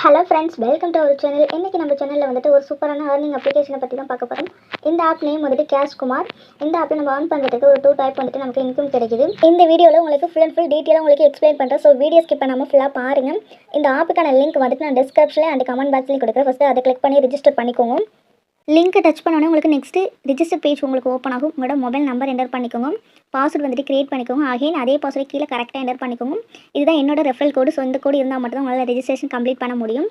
Hello friends welcome to our channel இன்றைக்கி நம்ம சேனலில் வந்துட்டு ஒரு சூப்பரான ஏர்னிங் அப்ளிகேஷனை பற்றி தான் பார்க்க போகிறோம் இந்த ஆப் நேம் வந்துட்டு கேஷ் குமார் இந்த ஆப்பில் நம்ம ஆன் பண்ணுறதுக்கு ஒரு டூ டைப் வந்துட்டு நமக்கு இன்கம் கிடைக்குது. இந்த வீடியோவில் உங்களுக்கு ஃபுல் அண்ட் ஃபுல் டீட்டெயிலாக உங்களுக்கு எக்ஸ்பிளைன் பண்ணுறேன் ஸோ வீடியோ ஸ்கிப் பண்ணாமல் ஃபுல்லாக பாருங்கள் இந்த ஆப்புக்கான லிங்க் வந்துட்டு நான் டிஸ்கிரிப்ஷனில் அண்ட் கமெண்ட் பாக்ஸ்லேயும் கொடுக்குறேன். ஃபஸ்ட்டு அதை கிளிக் பண்ணி ரிஜிஸ்டர் பண்ணிக்கோங்க. லிங்க்கை டச் பண்ணோன்னே உங்களுக்கு நெக்ஸ்ட்டு ரிஜிஸ்டர் பேஜ் உங்களுக்கு ஓப்பன் ஆகும். உங்களோட மொபைல் நம்பர் என்டர் பண்ணிக்கோங்க. பாஸ்வேர்டு வந்துட்டு கிரியேட் பண்ணிக்கோங்க. அகைன் அதே பாஸ்வேர்டு கீழே கரெக்டாக என்டர் பண்ணிக்கோங்க. இதுதான் என்னோட ரெஃபரல் கோடு ஸோ இந்த கோடு இருந்தால் மட்டும் தான் உங்களால் ரெஜிஸ்ட்ரேஷன் கம்ப்ளீட் பண்ண முடியும்.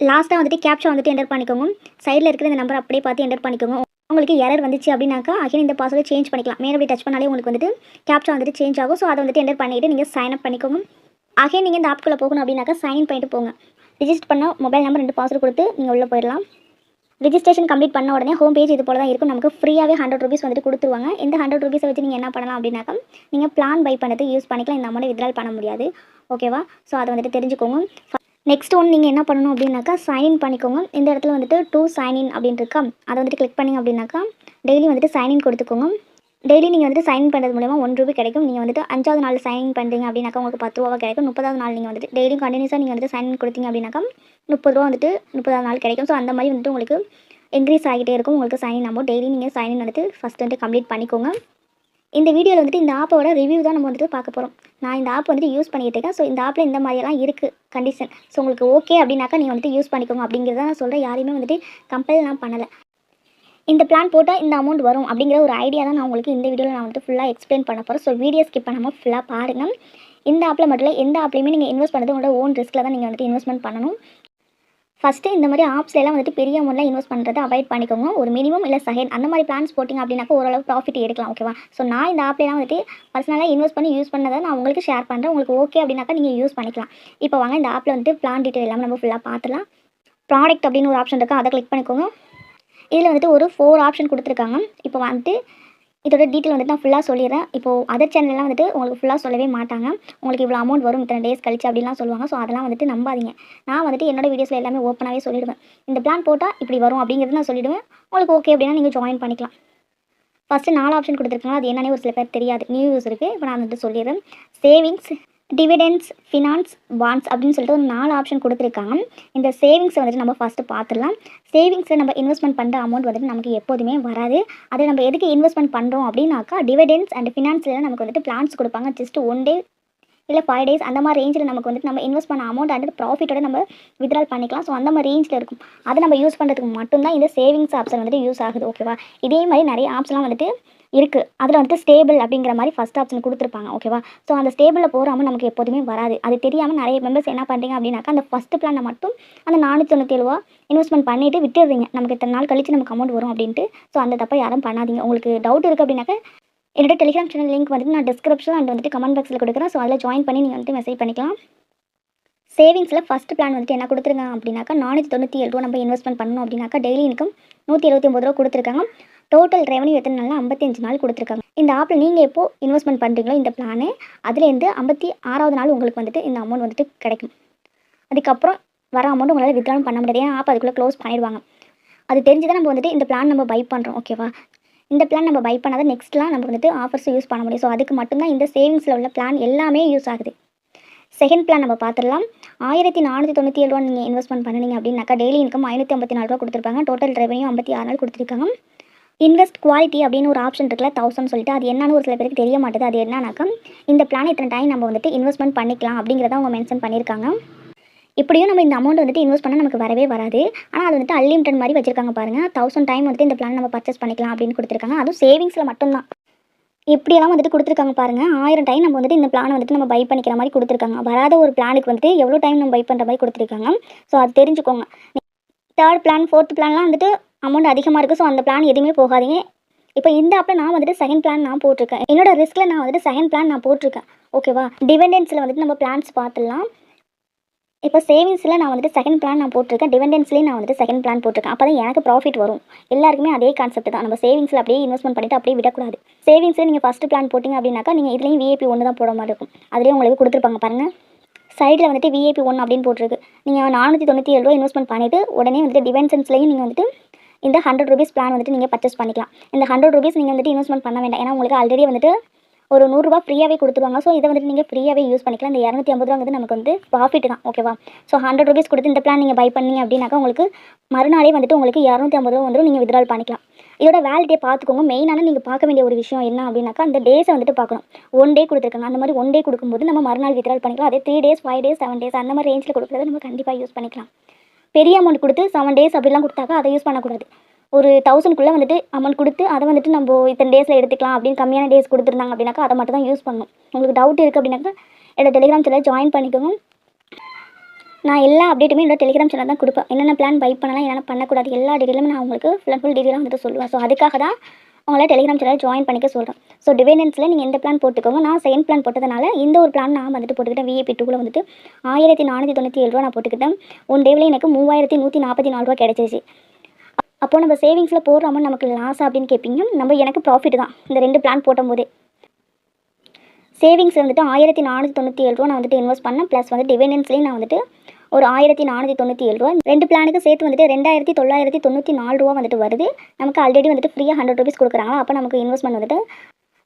லாஸ்ட்டாக வந்துட்டு கேப்ஷா வந்துட்டு என்டர் பண்ணிக்கோங்க. சைடில் இருக்கிற இந்த நம்பர் அப்படியே பார்த்து என்டர் பண்ணிக்கோங்க. உங்களுக்கு எரர் வந்துச்சு அப்படின்னாக்கா அகைன் இந்த பாஸ்வேர்டு சேஞ்ச் பண்ணிக்கலாம். மேலே அப்படி டச் பண்ணாலே உங்களுக்கு வந்துட்டு கேப்ஷா வந்துட்டு சேஞ்ச் ஆகும். ஸோ அதை வந்துட்டு என்டர் பண்ணிவிட்டு நீங்கள் சைன் அப் பண்ணிக்கோங்க. அகைன் நீங்கள் இந்த ஆப்குள்ளே போகணும் அப்படின்னாக்கா சைன் பண்ணிட்டு போங்க. ரிஜிஸ்டர் பண்ண மொபைல் நம்பர் ரெண்டு பாஸ்வேர்டு கொடுத்து நீங்கள் உள்ளே போயிடலாம். ரிஜிஸ்ட்ரேஷன் கம்ப்ளீட் பண்ண உடனே ஹோம் பேஜ் இது போல தான் இருக்கும். நமக்கு ஃப்ரீயாகவே ஹண்ட்ரட் ருபீஸ் வந்துட்டு கொடுத்துருவாங்க. இந்த ஹண்ட்ரட் ருபீஸை வச்சு நீங்கள் என்ன பண்ணலாம் அப்படின்னாக்கா நீங்கள் பிளான் பை பண்ணது யூஸ் பண்ணிக்கலாம். இந்த அமௌண்ட் வித்ரால் பண்ண முடியாது. ஓகேவா ஸோ அதை வந்துட்டு தெரிஞ்சுக்கோங்க. நெக்ஸ்ட் ஒன் நீங்கள் என்ன பண்ணணும் அப்படின்னாக்கா சைன்இன் பண்ணிக்கோங்க. இந்த இடத்துல வந்துட்டு டூ சைன்இன் அப்படின்னு இருக்கா அதை வந்துட்டு கிளிக் பண்ணிங்க அப்படின்னாக்கா டெய்லி வந்துட்டு சைன்இன் கொடுத்துக்கோங்க. டெய்லி நீங்கள் வந்துட்டு சைன் பண்ணுறது மூலமாக ஒன் ரூபி கிடைக்கும். நீங்கள் வந்துட்டு அஞ்சாவது நாள் சைன் பண்ணுறீங்க அப்படின்னாக்கா உங்களுக்கு பத்து ரூபா கிடைக்கும். முப்பதாவது நாள் நீங்கள் வந்துட்டு டெய்லியும் கண்டினியூஸாக நீங்கள் வந்துட்டு சைன் கொடுத்தீங்க அப்படின்னாக்கா முப்பது ரூபா வந்துட்டு முப்பதாவது நாள் கிடைக்கும். ஸோ அந்த மாதிரி வந்துட்டு உங்களுக்கு இன்க்ரீஸ் ஆகிட்டே இருக்கும். உங்களுக்கு சைன் அமௌண்ட் டெய்லி நீங்கள் சைன் வந்துட்டு ஃபஸ்ட் வந்துட்டு கம்ப்ளீட் பண்ணிக்கோங்க. இந்த வீடியோவில் வந்துட்டு இந்த ஆப்போட ரிவ்யூ தான் நம்ம வந்துட்டு பார்க்க போகிறோம் நான் இந்த ஆப் வந்துட்டு யூஸ் பண்ணிகிட்டு இருக்கேன். ஸோ இந்த ஆப்பில் இந்த மாதிரியெல்லாம் இருக்குது கண்டிஷன் ஸோ உங்களுக்கு ஓகே அப்படின்னாக்கா நீங்கள் வந்துட்டு யூஸ் பண்ணிக்கோங்க அப்படிங்கிறத நான் சொல்கிறேன் யாரையுமே வந்துட்டு கம்பல் நான் பண்ணலை. இந்த பிளான் போட்டால் இந்த அமௌண்ட் வரும் அப்படிங்கிற ஒரு ஐடியா தான் நான் உங்களுக்கு இந்த வீடியோவில் நான் வந்துட்டு ஃபுல்லாக எக்ஸ்பிளைன் பண்ண போகிறேன் ஸோ வீடியோ ஸ்கிப் பண்ணாமல் ஃபுல்லாக பாருங்கள் இந்த ஆப்பில் மட்டும் இல்லை எந்த ஆப்லையுமே நீங்கள் இன்வெஸ்ட் பண்ணுறது உங்களோட ஓன் ரிஸ்க்கில் தான் நீங்கள் வந்துட்டு இன்வெஸ்ட்மெண்ட் பண்ணணும். ஃபஸ்ட்டு இந்த மாதிரி ஆப்ஸ்ல எல்லாம் வந்துட்டு பெரிய அமௌண்ட்லாம் இன்வெஸ்ட் பண்ணுறதை அவாய்ட் பண்ணிக்கோங்க. ஒரு மினிமம் இல்லை செகண்ட் அந்த மாதிரி பிளான்ஸ் போட்டிங்க அப்படின்னாக்கா ஓரளவு ப்ராஃபிட் எடுக்கலாம் ஓகேவா ஸோ நான் இந்த ஆப்லாம் வந்துட்டு பர்சனலாக இன்வெஸ்ட் பண்ணி யூஸ் பண்ணதை நான் உங்களுக்கு ஷேர் பண்ணுறேன் உங்களுக்கு ஓகே அப்படின்னாக்கா நீங்கள் யூஸ் பண்ணிக்கலாம். இப்போ வாங்க இந்த ஆப்பில் வந்துட்டு பிளான் டீட்டெயில் எல்லாமே நம்ம ஃபுல்லாக பார்த்துலாம் ப்ராடக்ட் அப்படின்னு ஒரு ஆப்ஷன் இருக்கா அதை கிளிக் பண்ணிக்கோங்க. இதில் வந்துட்டு ஒரு ஃபோர் ஆப்ஷன் கொடுத்துருக்காங்க. இப்போ வந்துட்டு இதோட டீட்டெயில் வந்துட்டு நான் ஃபுல்லாக சொல்லிடுறேன். இப்போது அதர் சேனல்லாம் வந்துட்டு உங்களுக்கு ஃபுல்லாக சொல்லவே மாட்டாங்க. உங்களுக்கு இவ்வளோ அமௌண்ட் வரும் இத்தனை டேஸ் கழிச்சு அப்படிலாம் சொல்லுவாங்க. ஸோ அதெல்லாம் வந்துட்டு நம்பாதீங்க. நான் வந்துட்டு என்னோட வீடியோஸில் எல்லாமே ஓப்பனாகவே சொல்லிடுவேன். இந்த பிளான் போட்டால் இப்படி வரும் அப்படிங்கிறது நான் சொல்லிடுவேன். உங்களுக்கு ஓகே அப்படின்னா நீங்கள் ஜாயின் பண்ணிக்கலாம். ஃபஸ்ட்டு நாலு ஆப்ஷன் கொடுத்துருக்காங்க அது என்னன்னே ஒரு சில பேர் தெரியாது. நியூ யூஸ் இருக்குது இப்போ நான் வந்துட்டு சொல்லிடுறேன். சேவிங்ஸ் டிவிடென்ஸ் ஃபினான்ஸ் பாண்ட்ஸ் அப்படின்னு சொல்லிட்டு ஒரு நாலு ஆப்ஷன் கொடுத்துருக்காங்க. இந்த சேவிங்ஸை வந்துட்டு நம்ம ஃபஸ்ட்டு பார்த்துடலாம். சேவிங்ஸில் நம்ம இன்வெஸ்ட்மெண்ட் பண்ணுற அமௌண்ட் வந்துட்டு நமக்கு எப்போதுமே வராது. அதை நம்ம எதுக்கு இன்வெஸ்ட்மெண்ட் பண்ணுறோம் அப்படின்னாக்கா டிவிடென்ஸ் அண்ட் ஃபினான்ஸில் நமக்கு வந்துட்டு பிளான்ஸ் கொடுப்பாங்க. ஜஸ்ட் ஒன் டே இல்லை ஃபைவ் டேஸ் அந்த மாதிரி ரேஞ்சில் நமக்கு வந்துட்டு நம்ம இன்வெஸ்ட் பண்ண அமௌண்ட் அண்ட் ப்ராஃபிட்டோட நம்ம வித்ரால் பண்ணிக்கலாம். ஸோ அந்த மாதிரி ரேஞ்சில் இருக்கும். அதை நம்ம யூஸ் பண்ணுறதுக்கு மட்டும்தான் இந்த சேவிங்ஸ் ஆப்ஷன் வந்துட்டு யூஸ் ஆகுது ஓகேவா இதே மாதிரி நிறைய ஆப்ஸ்லாம் வந்துட்டு இருக்குது அதில் வந்துட்டு ஸ்டேபிள் அப்படிங்கிற மாதிரி ஃபஸ்ட் ஆப்ஷன் கொடுத்துருப்பாங்க ஓகேவா ஸோ அந்த ஸ்டேபிளில் போகிறாமல் நமக்கு எப்போதுமே வராது. அது தெரியாமல் நிறைய மெம்பர்ஸ் என்ன பண்ணுறீங்க அப்படின்னாக்கா அந்த ஃபஸ்ட்டு பிளானை மட்டும் அந்த நானூற்றி தொண்ணூற்றி ரூபா இன்வெஸ்ட்மெண்ட் பண்ணிவிட்டு விட்டுடுறீங்க நமக்கு இத்தனை நாள் கழிச்சு நமக்கு அமௌண்ட் வரும் அப்படின்ட்டு. ஸோ அந்த தப்பை யாரும் பண்ணாதீங்க. உங்களுக்கு டவுட் இருக்குது அப்படின்னாக்கா என்னோட டெலிகிராம் சேனல் லிங்க் வந்துட்டு நான் டிஸ்கிரிப்ஷன் அண்ட் வந்துட்டு கமெண்ட் பாக்ஸில் கொடுக்குறேன். ஸோ அதில் ஜாயின் பண்ணி நீங்கள் வந்துட்டு மெசேஜ் பண்ணிக்கலாம். சேவிங்ஸில் ஃபஸ்ட் பிளான் வந்துட்டு என்ன கொடுத்துருக்காங்க அப்படின்னாக்கா நானூற்றி தொண்ணூற்றி ஏழு ரூபா நம்ம இன்வெஸ்ட்மெண்ட் பண்ணணும் அப்படின்னாக்கா டெய்லி இன்கம் நூற்றி எழுபத்தி ஒம்பது ரூபா கொடுத்துருக்காங்க. டோட்டல் ரெவன்யூ எத்தனை நாளில் ஐம்பத்தஞ்சு நாள் கொடுத்துருக்காங்க. இந்த ஆப்பில் நீங்கள் எப்போ இன்வெஸ்ட்மெண்ட் பண்ணுறீங்களோ இந்த பிளானு அதுலேருந்து ஐம்பத்தி ஆறாவது நாள் உங்களுக்கு வந்துட்டு இந்த அமௌண்ட் வந்துட்டு கிடைக்கும். அதுக்கப்புறம் வர அமௌண்ட் உங்களால் வித்ட்ரான் பண்ண முடியாது. ஏன் ஆப் அதுக்குள்ளே க்ளோஸ் பண்ணிடுவாங்க. அது தெரிஞ்சு தான் நம்ம வந்துட்டு இந்த பிளான் நம்ம பை பண்ணுறோம் ஓகேவா இந்த பிளான் நம்ம பை பண்ணாத நெக்ஸ்ட்லாம் நம்ம வந்துட்டு ஆஃபர்ஸ் யூஸ் பண்ண முடியும். ஸோ அதுக்கு மட்டும்தான் இந்த சேவிங்ஸில் உள்ள பிளான் எல்லாமே யூஸ் ஆகுது. செகண்ட் பிளான் நம்ம பார்த்துடலாம். ஆயிரத்தி நானூற்றி தொண்ணூற்றி ஏழு ரூபா நீங்கள் இன்வெஸ்ட்மெண்ட் பண்ணிங்க அப்படின்னாக்கா டெய்லி இன்கம் ஐநூற்றி ஐம்பத்தி நாலு ரூபா கொடுத்துருப்பாங்க. டோட்டல் ரெவன்யூ ஐம்பத்தி ஆறு நாள் கொடுத்துருக்காங்க. இன்வெஸ்ட் குவாலிட்டி அப்படின்னு ஒரு ஆப்ஷன் இருக்குல்ல தௌசண்ட் சொல்லிட்டு அது என்னன்னு ஒரு சில பேருக்கு தெரிய மாட்டேது. அது என்னன்னாக்கா இந்த பிளான் இத்தனை டைம் நம்ம வந்துட்டு இன்வெஸ்ட்மெண்ட் பண்ணிக்கலாம் அப்படிங்கிறத அவங்க மென்ஷன் பண்ணியிருக்காங்க. இப்படியும் நம்ம இந்த அமௌண்ட் வந்துட்டு இன்வெஸ்ட் பண்ணால் நமக்கு வரவே வராது. ஆனால் அது வந்துட்டு அன்லிமிட்டட் மாதிரி வச்சிருக்காங்க பாருங்கள் தௌசண்ட் டைம் வந்துட்டு இந்த பிளான் நம்ம பர்ச்சேஸ் பண்ணிக்கலாம் அப்படின்னு கொடுத்துருக்காங்க. அதுவும் சேவிங்ஸில் மட்டும்தான். இப்படியெல்லாம் வந்துட்டு கொடுத்துருக்காங்க பாருங்கள் ஆயிரம் டைம் நம்ம வந்துட்டு இந்த பிளானை வந்துட்டு நம்ம பை பண்ணிக்கிற மாதிரி கொடுத்துருக்காங்க. வராத ஒரு பிளானுக்கு வந்துட்டு எவ்வளோ டைம் நம்ம பை பண்ணுற மாதிரி கொடுத்துருக்காங்க. ஸோ அது தெரிஞ்சுக்கோங்க. தேர்ட் பிளான் ஃபோர்த் பிளான்லாம் வந்துட்டு அமௌண்ட் அதிகமாக இருக்குது ஸோ அந்த பிளான் எதுவுமே போகாதீங்க. இப்போ இந்த ஆப்பில் நான் வந்துட்டு செகண்ட் பிளான் நான் போட்டிருக்கேன். என்னோட ரிஸ்கில் நான் வந்துட்டு செகண்ட் பிளான் நான் போட்டிருக்கேன். ஓகேவா டிபெண்டன்ஸில் வந்துட்டு நம்ம பிளான்ஸ் பார்த்துடலாம். இப்போ சேவிங்ஸில் நான் வந்துட்டு செகண்ட் பிளான் நான் போட்டிருக்கேன். டிவெண்டன்ஸ்லேயும் நான் வந்துட்டு செகண்ட் பிளான் போட்டிருக்கேன். அப்போ தான் எனக்கு ப்ராஃபிட் வரும். எல்லாருக்குமே அதே கான்செப்ட் தான். நம்ம சேவிங்ஸில் அப்படியே இன்வெஸ்ட்மெண்ட் பண்ணிட்டு அப்படியே விடக்கூடாது. சேவிங்ஸில் நீங்கள் ஃபஸ்ட்டு பிளான் போட்டிங்க அப்படின்னாக்கா நீங்கள் இதுலேயும் விஏபி ஒன்று தான் போட மாதிரி இருக்கும். அதுலேயும் உங்களுக்கு கொடுத்துருப்பாங்க பாருங்கள் சைடில் வந்துட்டு விஏபி ஒன் அப்படின்னு போட்டிருக்கு. நீங்கள் நானூற்றி தொண்ணூற்றி ஏழு ரூபா இன்வெஸ்ட்மெண்ட் பண்ணிவிட்டு உடனே வந்துட்டு டிவென்சன்ஸ்லேயும் நீங்கள் வந்துட்டு இந்த ஹண்ட்ரட் ருபீஸ் பிளான் வந்துட்டு நீங்கள் பர்ச்சேஸ் பண்ணிக்கலாம். இந்த ஹண்ட்ரட் ருபீஸ் நீங்கள் வந்துட்டு இன்வெஸ்ட்மெண்ட் பண்ண வேண்டாம். ஏன்னா உங்களுக்கு ஆல்ரெடி வந்துட்டு ஒரு நூறுரூவா ஃப்ரீயாகவே கொடுத்துருவாங்க. ஸோ இதை வந்துட்டு நீங்கள் ஃப்ரீயாகவே யூஸ் பண்ணிக்கலாம். இந்த இரநூத்தி ஐம்பது ரூபாங்கிறது நமக்கு வந்து ப்ராஃபிட் தான். ஓகேவா ஸோ ஹண்ட்ரட் ருபீஸ் கொடுத்து இந்த பிளான் நீங்கள் பை பண்ணீங்க அப்படின்னாக்கா உங்களுக்கு மறுநாளே வந்துட்டு உங்களுக்கு இரநூத்தி ஐம்பது ரூபா வந்துடும் நீங்கள் வித்ரால் பண்ணிக்கலாம். இதோட வேலிட்டியை பார்த்துக்கோங்க. மெயினான நீங்கள் பார்க்க வேண்டிய ஒரு விஷயம் என்ன அப்படின்னாக்கா அந்த டேஸை வந்துட்டு பார்க்கணும். ஒன் டே கொடுத்துருக்காங்க. அந்த மாதிரி ஒன் டே கொடுக்கும்போது நம்ம மறுநாள் வித்ரால் பண்ணிக்கலாம். அதே three days five days seven days அந்த மாதிரி ரேஞ்சில் கொடுக்குறத நம்ம கண்டிப்பாக யூஸ் பண்ணிக்கலாம். பெரிய அமௌண்ட் கொடுத்து செவன் டேஸ் அப்படிலாம் கொடுத்தாக்கா அதை யூஸ் பண்ணக்கூடாது. ஒரு தௌசண்ட்குள்ளே வந்துட்டு அமௌண்ட் கொடுத்து அதை வந்துட்டு நம்ம இத்தனை டேஸில் எடுத்துக்கலாம் அப்படின்னு கம்மியான டேஸ் கொடுத்துருந்தாங்க அப்படின்னாக்கா அதை மட்டும் தான் யூஸ் பண்ணணும். உங்களுக்கு டவுட் இருக்குது அப்படின்னாக்கா என்னோட டெலிகிராம் சேனல் ஜாயின் பண்ணிக்கோங்க. நான் எல்லா அப்டேட்டுமே என்னோட டெலிகிராம் சேனல் தான் கொடுப்பேன். என்னென்ன பிளான் பை பண்ணலாம் என்னென்ன பண்ணக்கூடாது எல்லா டீட்டெயிலுமே நான் உங்களுக்கு ஃபுல் அண்ட் ஃபுல் டீட்டெயிலாக வந்துட்டு சொல்லுவேன். ஸோ அதுக்காக தான் அவங்கள டெலிகிராம் சேனல் ஜாயின் பண்ணிக்க சொல்கிறேன் ஸோ டிவைடன்ஸில் நீங்கள் எந்த பிளான் போட்டுக்கோங்க. நான் செகண்ட் பிளான் போட்டதுனால இந்த ஒரு பிளான் நான் வந்துட்டு போட்டுக்கிட்டேன். விஏபி டூவில் வந்துட்டு ஆயிரத்தி நானூற்றி தொண்ணூற்றி ஏழு ரூபா நான் போட்டுக்கிட்டேன். ஒன் டேவில் எனக்கு மூவாயிரத்தி நூற்றி நாற்பத்தி நாலு ரூபா கிடச்சிச்சு அப்போது நம்ம சேவிங்ஸில் போடுற அமௌண்ட் நமக்கு லாஸ் அப்படின்னு கேட்பீங்க நம்ம எனக்கு ப்ராஃபிட் தான். இந்த ரெண்டு பிளான் போடும்போதே சேவிங்ஸ் வந்துட்டு ஆயிரத்தி நானூற்றி தொண்ணூற்றி ஏழு ரூபா நான் வந்துட்டு இன்வெஸ்ட் பண்ணேன். ப்ளஸ் வந்து டிவிடெண்ட்ஸ்லேயும் நான் வந்துட்டு ஒரு ஆயிரத்தி நானூற்றி தொண்ணூற்றி ஏழு ரூபா ரெண்டு பிளானுக்கு சேர்த்து வந்துட்டு ரெண்டாயிரத்தி தொள்ளாயிரத்தி தொண்ணூற்றி நாலு ரூபா வந்துட்டு வருது. நமக்கு ஆல்ரெடி வந்துட்டு ஃப்ரீயாக ஹண்ட்ரட் ருபீஸ் கொடுக்குறாங்க அப்போ நமக்கு இன்வெஸ்ட்மெண்ட் வந்துட்டு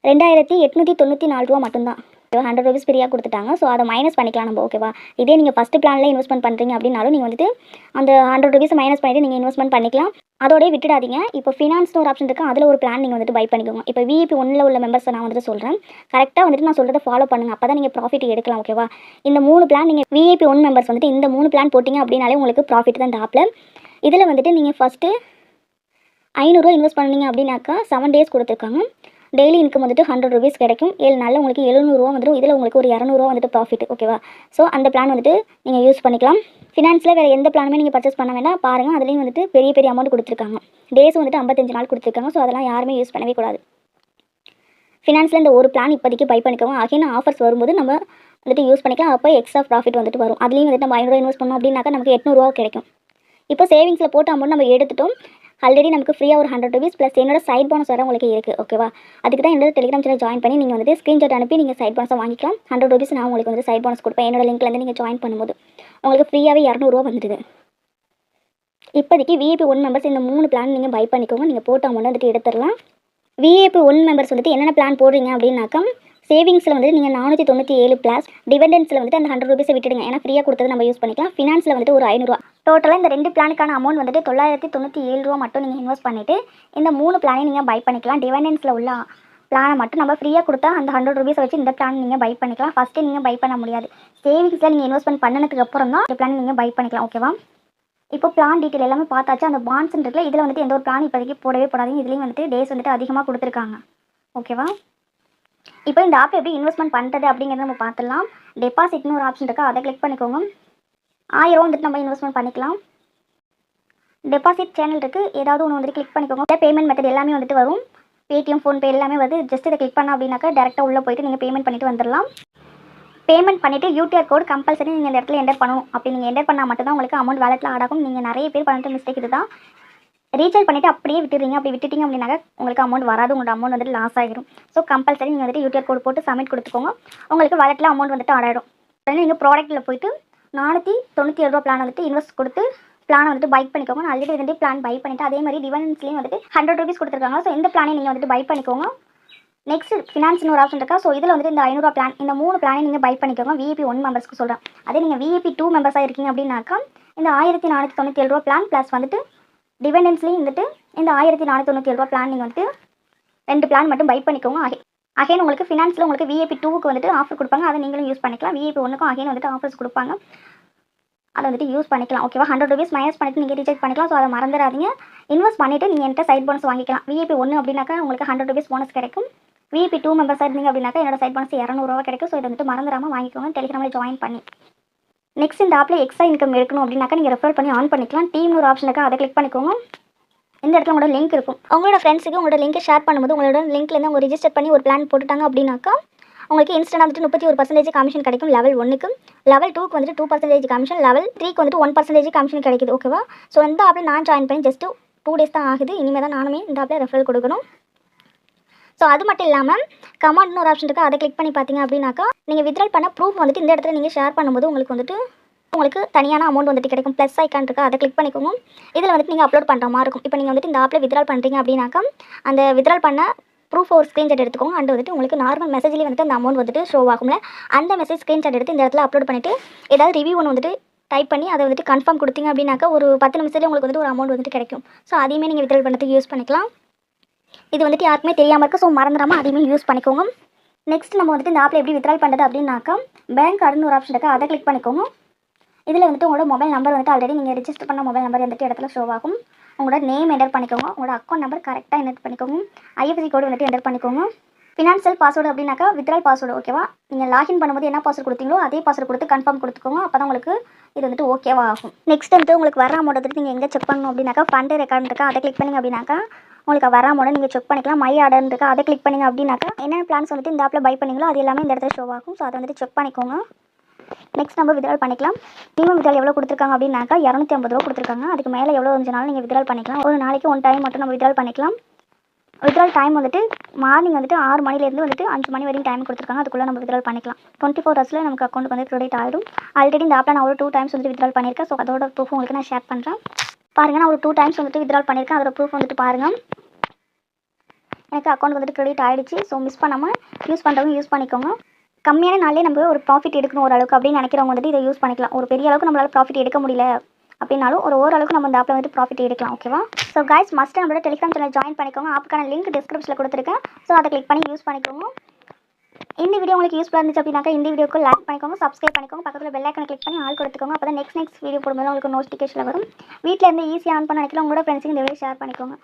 ரெண்டாயிரத்தி எட்நூற்றி தொண்ணூற்றி நாலு ரூபா மட்டும்தான். ஹண்ட்ரட் ருபீஸ் ஃப்ரீயாக கொடுத்துட்டாங்க. ஸோ அதை மைனஸ் பண்ணிக்கலாம் நம்ம ஓகேவா இதே நீங்கள் ஃபஸ்ட்டு பிளானில் இன்வெஸ்ட்மெண்ட் பண்ணுறீங்க அப்படின்னாலும் நீங்கள் வந்துட்டு அந்த ஹண்ட்ரட் ருபீஸ் மைனஸ் பண்ணிவிட்டு நீங்கள் இன்வெஸ்ட்மெண்ட் பண்ணிக்கலாம். அதோடய விட்டுடாதீங்க. இப்போ ஃபினான்ஸ்னு ஒரு ஆப்ஷன் இருக்குது அதில் ஒரு பிளான் நீங்கள் வந்துட்டு பை பண்ணிக்கோங்க. இப்போ விஇபி ஒன்றில் உள்ள மெம்பர்ஸை நான் வந்துட்டு சொல்கிறேன் கரெக்டாக வந்துட்டு நான் சொல்கிறத ஃபாலோ பண்ணுங்கள் அப்போ தான் நீங்கள் ப்ராஃபிட் எடுக்கலாம் ஓகேவா இந்த மூணு பிளான் நீங்கள் விஐபி ஒன் மெம்பர்ஸ் வந்துட்டு இந்த மூணு பிளான் போட்டிங்க அப்படின்னாலே உங்களுக்கு ப்ராஃபிட் தான் டாப்பில் இதில் வந்துட்டு நீங்கள் ஃபஸ்ட்டு ஐநூறுரூவா இன்வெஸ்ட் பண்ணீங்க அப்படின்னாக்கா செவன் டேஸ் கொடுத்துருக்காங்க. டெய்லி இன்கம் வந்துட்டு ஹண்ட்ரட் ருபீஸ் கிடைக்கும். ஏழு நாளில் உங்களுக்கு எழுநூறுவா வந்துடும் இதில் உங்களுக்கு ஒரு இரநூறுவா வந்துட்டு ப்ராஃபிட் ஓகேவா ஸோ அந்த பிளான் வந்துட்டு நீங்கள் யூஸ் பண்ணிக்கலாம். ஃபினான்ஸில் வேறு எந்த பிளானுமே நீங்கள் பர்ச்சேஸ் பண்ண வேண்டாம். பாருங்கள் அதுலேயும் வந்துட்டு பெரிய பெரிய அமௌண்ட் கொடுத்துருக்காங்க. டேஸ் வந்துட்டு ஐம்பத்தஞ்சு நாள் கொடுத்துருக்காங்க. ஸோ அதெல்லாம் யாருமே யூஸ் பண்ணவே கூடாது. ஃபினான்ஸில் இந்த ஒரு பிளான் இப்போதைக்கு பை பண்ணிக்கோங்க. அகைன் ஆஃபர்ஸ் வரும்போது நம்ம வந்துட்டு யூஸ் பண்ணிக்கலாம். அப்போ எக்ஸ்ட்ரா ப்ராஃபிட் வந்துட்டு வரும். அதுலேயும் வந்துட்டு நம்ம ஐநூறுரூவா இன்வெஸ்ட் பண்ணோம் அப்படின்னாக்கா நமக்கு எட்நூறுரூவா கிடைக்கும். இப்போ சேவிங்ஸில் போட்ட அமௌண்ட் நம்ம எடுத்துட்டோம். ஆல்ரெடி நமக்கு ஃப்ரீயாக ஒரு ஹண்ட்ரட் ருபீஸ் ப்ளஸ் என்னோட சைட் போனஸ் வேறு உங்களுக்கு இருக்குது ஓகேவா அதுக்கு தான் என்னோட டெலிகிராம் சேனல் ஜாயின் பண்ணி நீங்கள் வந்துட்டு ஸ்க்ரீன்ஷாட் அனுப்பி நீங்கள் சைட் போனஸை வாங்கிக்கலாம். ஹண்ட்ரட் ருபீஸ் நான் உங்களுக்கு வந்து சைட் போனஸ் கொடுப்பேன். என்னோட லிங்க்லேருந்து நீங்கள் ஜாயின் பண்ணும்போது உங்களுக்கு ஃப்ரீயாகவே இரநூறுவா வந்துடுது. இப்போதைக்கு விஏபி ஒன் மெம்பர்ஸ் இந்த மூணு பிளான் நீங்கள் பை பண்ணிக்கோங்க. நீங்கள் போட்ட அமௌண்ட் வந்துட்டு எடுத்துடலாம். விஏபி ஒன் மெம்பர்ஸ் வந்துட்டு என்னென்ன பிளான் போடுறீங்க அப்படின்னாக்கா சேவிங்ஸில் வந்துட்டு நீங்கள் நானூற்றி தொண்ணூற்றி ஏழு ப்ளஸ் டிவெண்டன்ஸில் வந்துட்டு அந்த ஹண்ட்ரட் ருபீஸை விட்டுடுங்க. ஏன்னா ஃப்ரீயாக கொடுத்தது நம்ம யூஸ் பண்ணிக்கலாம். ஃபினான்ஸில் வந்துட்டு ஒரு ஐநூறுரூவா டோட்டலாக இந்த ரெண்டு பிளானுக்கான அமௌண்ட் வந்துட்டு தொள்ளாயிரத்தி தொண்ணூற்றி ஏழு ரூபா மட்டும் நீங்கள் இன்வெஸ்ட் பண்ணிவிட்டு இந்த மூணு பிளானே நீங்கள் பை பண்ணிக்கலாம். டிவெண்டன்ஸில் உள்ள பிளானை மட்டும் நம்ம ஃப்ரீயாக கொடுத்தா அந்த ஹண்ட்ரட் ருபீஸை வச்சு இந்த பிளான் நீங்கள் பை பண்ணிக்கலாம். ஃபஸ்ட்டு நீங்கள் பை பண்ண முடியாது. சேவிங்ஸில் நீங்கள் இன்வெஸ்ட்மெண்ட் பண்ணதுக்கு அப்புறம் தான் இந்த பிளான் நீங்கள் பை பண்ணிக்கலாம். ஓகேவா இப்போ பிளான் டீட்டெயில் எல்லாமே பார்த்தாச்சு. அந்த பாண்ட்ஸ் இருக்குல்ல இதில் வந்துட்டு எந்த ஒரு பிளான் இப்போதைக்கு போடவே போடாதீங்க. இதுலேயும் வந்துட்டு டேஸ் வந்துட்டு அதிகமாக கொடுத்துருக்காங்க. ஓகேவா இப்போ இந்த ஆப் எப்படி இன்வெஸ்ட்மெண்ட் பண்ணுறது அப்படிங்கிறத நம்ம பார்த்துடலாம். டெபாசிட்னு ஒரு ஆப்ஷன் இருக்கா. அதை கிளிக் பண்ணிக்கோங்க. ஆயிரம் வந்துட்டு நம்ம இன்வெஸ்ட்மெண்ட் பண்ணிக்கலாம். டெபாசிட் சேனல் இருக்குது ஏதாவது ஒன்று வந்துட்டு கிளிக் பண்ணிக்கோங்க. இல்லை பேமெண்ட் மெத்தட் எல்லாமே வந்துட்டு வரும். பேடிஎம் ஃபோன்பே எல்லாமே வந்து ஜஸ்ட் இதை கிளிக் பண்ண அப்படின்னாக்கா டேரெக்டாக உள்ளே போயிட்டு நீங்கள் பேமெண்ட் பண்ணிட்டு வந்துடலாம். பேமெண்ட் பண்ணிவிட்டு யூடிஆர் கோட் கம்பல்சரி நீங்கள் இந்த இடத்துல என்டர் பண்ணணும். அப்படி நீங்கள் என்டர் பண்ணால் மட்டும் தான் உங்களுக்கு அமௌண்ட் வேலெட்டில் ஆட் ஆகும். நீங்கள் நிறைய பேர் பண்ணிட்டு மிஸ்டேக் இதுதான். ரீசார்ஜ் பண்ணிவிட்டு அப்படியே விட்டுறீங்க அப்படி விட்டுட்டிங்க அப்படின்னாக்க உங்களுக்கு அமௌண்ட் வராது. உங்களோட அமௌண்ட் வந்துட்டு லாஸ் ஆகிடும் ஸோ கம்பல்சரி நீங்கள் வந்துட்டு யூடிஆர் கோட் போட்டு சப்மிட் கொடுத்துக்கோங்க. உங்களுக்கு வாலெட்டில் அமௌண்ட் வந்துட்டு ஆட் ஆகிடும் நீங்கள் ப்ராடக்ட்டில் போயிட்டு நானூற்றி தொண்ணூற்றி ஏழு ரூபா பிளான் வந்துட்டு இன்வெஸ்ட் கொடுத்து பிளான் வந்துட்டு பை பண்ணிக்கோங்க. நான் ஆல்ரெடி வந்துட்டு பிளான் பை பண்ணிவிட்டு அதே மாதிரி டிவன்ஸ்லேயும் வந்துட்டு ஹண்ட்ரட் ருபீஸ் கொடுத்துருக்காங்க. ஸோ இந்த பிளானை நீங்கள் வந்துட்டு பை பண்ணிக்கோங்க. நெக்ஸ்ட் ஃபினான்ஸ்னு ஒரு ஆப்ஷன் இருக்கா? ஸோ இதில் வந்துட்டு இந்த ஐநூறுரூவா பிளான் இந்த மூணு பிளானை நீங்கள் பை பண்ணிக்கோங்க. விஏபி ஒன் மெம்பர்ஸ்க்கு சொல்கிறேன் அதே நீங்கள் விஏபி டூ மெம்பர்ஸாக இருக்கீங்க அப்படின்னாக்கா இந்த ஆயிரத்தி நானூற்றி தொண்ணூற்றி ஏழு ரூபா பிளான் ப்ளஸ் வந்துட்டு டிபெண்டன்ஸ்லேயும் வந்துட்டு இந்த ஆயிரத்தி நானூற்றி தொண்ணூற்றி ரூபா பிளான் நீங்கள் வந்துட்டு ரெண்டு பிளான் மட்டும் பை பண்ணிக்கோங்க. அகே அகைன் உங்களுக்கு ஃபினான்ஸில் உங்களுக்கு விஏபி டூவுக்கு வந்துட்டு ஆஃபர் கொடுப்பாங்க. அதை நீங்களும் யூஸ் பண்ணிக்கலாம். விஏபி ஒன்றுக்கும் அகைன் வந்துட்டு ஆஃபர்ஸ் கொடுப்பாங்க. அதை வந்துட்டு யூஸ் பண்ணிக்கலாம். ஓகேவா ஹண்ட்ரட் ருபீஸ் மைனஸ் பண்ணிட்டு நீங்கள் ரீசார்ஜ் பண்ணிக்கலாம். ஸோ அதை மறந்துடாதீங்க. இன்வெஸ்ட் பண்ணிவிட்டு நீங்கள் என்கிட்ட சைட் போனஸ் வாங்கிக்கலாம். விஏபி ஒன்று அப்படின்னாக்கா உங்களுக்கு ஹண்ட்ரட் ருபீஸ் போனஸ் கிடைக்கும். விபி டூ மெம்பர்ஸாக இருந்தீங்க அப்படின்னாக்கா என்னோட சைட் போனஸ் இரநூறுவா கிடைக்கும். ஸோ இதை வந்துட்டு மறந்துடாமல் வாங்கிக்கோங்க. டெலிகிராமில் ஜாயின் பண்ணி நெக்ஸ்ட் இந்த ஆப்பில் எக்ஸ்ட்ரா இன்கம் எடுக்கணும் அப்படின்னாக்கா நீங்கள் ரெஃபர் பண்ணி ஆன் பண்ணிக்கலாம். டீம்னு ஒரு ஆப்ஷன் இருக்கா அதை கிளிக் பண்ணிக்கோங்க. இந்த இடத்துல உங்களோட லிங்க் இருக்கும். உங்களோட ஃப்ரெண்ட்ஸுக்கு உங்களோட லிங்க்கை ஷேர் பண்ணும்போது உங்களோட லிங்க்லேருந்து அவங்க ரிஜிஸ்டர் பண்ணி ஒரு பிளான் போட்டுட்டாங்க அப்படின்னாக்கா உங்களுக்கு இன்ஸ்டன்ட் வந்துட்டு முப்பத்தி ஒரு பர்சன்டேஜ் கமிஷன் கிடைக்கும் லெவல் ஒன்றுக்கு லெவல் டூக்கு வந்துட்டு டூ பர்சன்டேஜ் கமிஷன் லெவல் த்ரீக்கு வந்துட்டு ஒன் பர்சன்டேஜ் கமிஷன் கிடைக்குது ஓகேவா ஸோ இந்த ஆப்பில் நான் ஜாயின் பண்ணி ஜஸ்ட் டூ டேஸ் தான் ஆகுது. இனிமேல் தான் நானுமே இந்த ஆப்பில் ரெஃபர் கொடுக்கணும். ஸோ அது மட்டும் இல்லாமல் கமெண்ட்னு ஒரு ஆப்ஷன் இருக்குது அதை கிளிக் பண்ணி பார்த்தீங்க அப்படின்னாக்கா நீங்கள் வித்ட்ரால் பண்ண ப்ரூஃப் வந்துட்டு இந்த இடத்துல நீங்கள் ஷேர் பண்ணும்போது உங்களுக்கு வந்துட்டு உங்களுக்கு தனியான அமௌண்ட் வந்துட்டு கிடைக்கும். ப்ளஸ் ஐக்கான் இருக்கா. அதை கிளிக் பண்ணிக்கோங்க. இதில் வந்துட்டு நீங்கள் அப்லோட் பண்ணுற மாதிரி இருக்கும். இப்போ நீங்கள் வந்துட்டு இந்த ஆப்பில் வித்ட்ரால் பண்ணுறீங்க அப்படின்னாக்கா அந்த வித்ட்ரால் பண்ண ப்ரூஃப் ஒரு ஸ்க்ரீன்ஷாட் எடுத்துக்கோங்க. அண்ட் வந்துட்டு உங்களுக்கு நார்மல் மெசேஜ்லேயே வந்துட்டு அந்த அமௌண்ட் வந்துட்டு ஷோ ஆகும்ல. அந்த மெசேஜ் ஸ்க்ரீன்ஷாட் எடுத்து இந்த இடத்துல அப்லோட் பண்ணிவிட்டு ஏதாவது ரிவ்யூ ஒன்று வந்துட்டு டைப் பண்ணி அதை வந்துட்டு கன்ஃபார்ம் கொடுத்தீங்க அப்படின்னாக்கா ஒரு பத்து நிமிஷத்துலேயே உங்களுக்கு வந்துட்டு ஒரு அமௌண்ட் வந்துட்டு கிடைக்கும். ஸோ அதையுமே நீங்கள் வித்ட்ரால் பண்ணுறதுக்கு யூஸ் பண்ணிக்கலாம். இது வந்துட்டு யாருக்குமே தெரியாமல் இருக்குது ஸோ மறந்துடாமல் அதையுமே யூஸ் பண்ணிக்கோங்க. நெக்ஸ்ட் நம்ம வந்துட்டு இந்த ஆப்பில் எப்படி வித்ரால் பண்ணுறது அப்படின்னாக்கா பேங்க் கார்டுன்னு ஒரு ஆப்ஷன் இருக்குது அதை கிளிக் பண்ணிக்கோங்க. இதில் வந்துட்டு உங்களோட மொபைல் நம்பர் வந்துட்டு ஆல்ரெடி நீங்கள் ரிஜிஸ்டர் பண்ண மொபைல் நம்பர் வந்துட்டு இடத்துல ஷோ ஆகும். உங்களோட நேம் என்டர் பண்ணிக்கோங்க. உங்களோட அக்கௌண்ட் நம்பர் கரெக்டாக என்டர் பண்ணிக்கோங்க. ஐஎஃப்சி கோடு வந்துட்டு என்டர் பண்ணிக்கோங்க. ஃபினான்ஷியல் பாஸ்வேர்டு அப்படின்னாக்கா வித்ரால் பாஸ்வேர்டு ஓகேவா நீங்கள் லாகின் பண்ணும்போது என்ன பாஸ்வேர்டு கொடுத்தீங்களோ அதே பாஸ்வேர்டு கொடுத்து கன்ஃபார்ம் கொடுத்துக்கோங்க. அப்போ தான் உங்களுக்கு இது வந்துட்டு ஓகேவா ஆகும். நெக்ஸ்ட் வந்துட்டு உங்களுக்கு வர அமௌண்ட் வந்துட்டு நீங்கள் எங்கே செக் பண்ணணும் அப்படின்னாக்கா ஃபண்டு ரெக்கார்ட் இருக்கா அதை கிளிக் பண்ணிங்க அப்படின்னாக்கா உங்களுக்கு வராமோட நீங்கள் செக் பண்ணிக்கலாம். மை ஆர்டர் இருக்கா. அதை கிளிக் பண்ணிங்க அப்படின்னாக்கா என்னென்ன பிளான்ஸ் வந்துட்டு இந்த ஆப்பில் பை பண்ணிங்களோ அது எல்லாமே இந்த இடத்துல ஷோ ஆகும். ஸோ அதை வந்துட்டு செக் பண்ணிக்கோங்க. நெக்ஸ்ட் நம்ம விதால் பண்ணிக்கலாம். மினிமம் விதால் எவ்வளோ கொடுத்துருக்காங்க அப்படின்னாக்கா இரநூத்தி ஐம்பது ரூபா கொடுத்துருக்காங்க. அதுக்கு மேலே எவ்வளோ வந்துச்சுனாலும் நீங்கள் வித்ட்ரால் பண்ணிக்கலாம். ஒரு நாளைக்கு ஒன் டைம் மட்டும் நம்ம வித்ட்ரால் பண்ணிக்கலாம். விதால் டைம் வந்துட்டு மார்னிங் வந்துட்டு ஆறு மணிலேருந்து வந்துட்டு அஞ்சு மணி வரைக்கும் டைம் கொடுத்துருக்காங்க. அதுக்குள்ளே நம்ம விதால் பண்ணிக்கலாம். டுவெண்ட்டி ஃபோர் ஹவர்ஸில் நமக்கு அக்கௌண்ட் வந்து க்ரெடிட் ஆகிடும் ஆல்ரெடி இந்த ஆப்பில் நான் ஒரு டூ டைம்ஸ் வந்துட்டு வித்ட்ரால் பண்ணியிருக்கேன். ஸோ அதோட ப்ரூஃப் உங்களுக்கு நான் ஷேர் பண்ணுறேன் பாருங்கள் நான் ஒரு டூ டைம்ஸ் வந்துட்டு வித்ட்ரால் பண்ணியிருக்கேன். அதோட ப்ரூஃப் வந்துட்டு பாருங்கள் எனக்கு அக்கௌண்ட் வந்துட்டு க்ரெடிட் ஆகிடுச்சு ஸோ மிஸ் பண்ணாமல் யூஸ் பண்ணுறவங்க யூஸ் பண்ணிக்கோங்க. கம்மியான நாளே நம்ம ஒரு ப்ராஃபிட் எடுக்கணும் ஓரளவுக்கு அப்படின்னு நினைக்கிறவங்க வந்துட்டு இதை யூஸ் பண்ணிக்கலாம். ஒரு பெரிய அளவுக்கு நம்மளால் ப்ராஃபிட் எடுக்க முடியல அப்படின்னாலும் ஒரு ஓரளவுக்கு நம்ம இந்த ஆப்பில் வந்து ப்ராஃபிட் எடுக்கலாம் ஓகேவா ஸோ கைஸ் மஸ்ட் நம்மளோட டெலிகிராம் சேனல் ஜாயின் பண்ணிக்கோங்க. ஆப்புக்கான லிங்க் டிஸ்கிரிப்ஷனில் கொடுத்துருக்கேன். ஸோ அதை கிளிக் பண்ணி யூஸ் பண்ணிக்கோங்க. இந்த வீடியோ உங்களுக்கு யூஸ்ஃபுல்லாக இருந்துச்சு அப்படின்னாக்கா இந்த வீடியோக்கு லைக் பண்ணிக்கோங்க சப்ஸ்கிரைப் பண்ணிக்கோங்க பக்கத்தில் பெல் ஐக்கனை கிளிக் பண்ணி ஆள் கொடுத்துக்கோங்க. அப்போ தான் நெக்ஸ்ட் நெக்ஸ்ட் வீடியோ போடும்போது உங்களுக்கு நோட்டிஃபிகேஷன் வரும். வீட்டில் இருந்து ஈஸியாக ஆன் பண்ண நினைக்கலாம் உங்களோட ஃப்ரெண்ட்ஸுக்கு இந்த வீடியோ ஷேர் பண்ணிக்கோங்க.